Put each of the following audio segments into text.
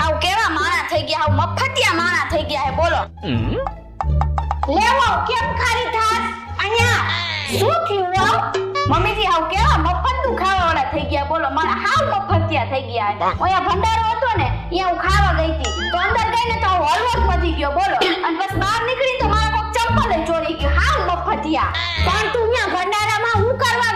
હાવ કેવા માણા થઈ ગયા, હાવ મફતિયા માણા થઈ ગયા હે, બોલો. લેવો, કેમ ખારી થાસ અહીંયા, શું થયું? મમ્મીજી હાવ કેવા મફતનું ખાવાવાળા થઈ ગયા, બોલો. મારા હાવ મફતિયા થઈ ગયા ઓયા ભંડારો હતો ને, અહીંયા હું ખાવા ગઈ હતી. તો અંદર ગઈને તો હું હલવો જ ગયો, બોલો. અને બસ બહાર નીકળી તો મારા કોક ચંપલ ચોરી ગયો. હાવ મફતિયા. પણ તું અહીંયા ભંડારામાં હું કરવા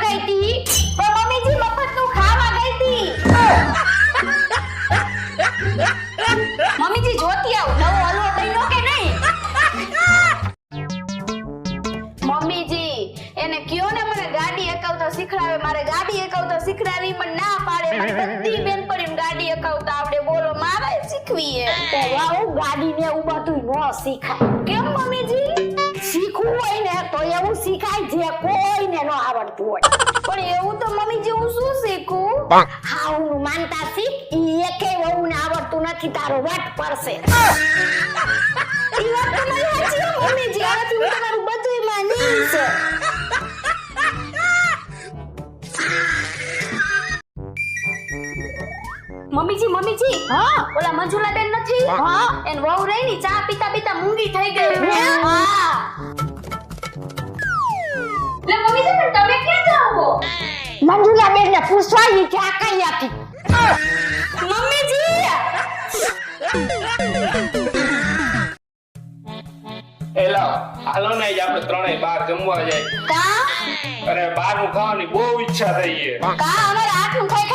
કયો ને મને ગાડી એકાવતા શીખડાવે મારે ગાડી એકાવતા શીખડાવી પણ ના પાડે. મને બધી એમ ગાડી એકાવતા આવડે. બોલો મારે શીખવી એ વાહ ગાડી ને એવું બધું ન શીખાય. કેમ મમ્મીજી? શીખવું હોય ને તો એવું શીખાય જે કોઈને ન આવડતું હોય. પણ એવું તો મમ્મીજી હું શું શીખું? હા હું માનતા શીખ ઈ એકે વહુ ને આવડતું નથી તારો વટ પડશે ઈ વાત તમારી સાચી તમારું માની માનીશ મમ્મીજી મમ્મીજી. હા? ઓલા મંજુલા બેન નથી? હા. એન વહુ રહી ની ચા પીતા પીતા મૂંગી થઈ ગઈ. હા? લે મમ્મીજી પણ તમે ક્યાં જાઓ? મંજુલા બેન ને પૂછવા ઈ આ કઈ હતી મમ્મીજી! એલા હાલો ને જ આપણે ત્રણેય બહાર જમવા જાય. કા? અરે બહારનું ખાવાની બહુ ઈચ્છા થઈ છે કા અમારે આઠનું ખાઈ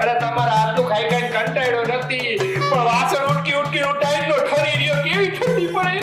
અરે તમારા આટલું ખાઈ ખાઈ કંટાળ્યો નથી. પણ વાસણ ઉટકી ઉટકી નો ટાઈમ નો ઠરી રહ્યો, કેવી ઠંડી પડે?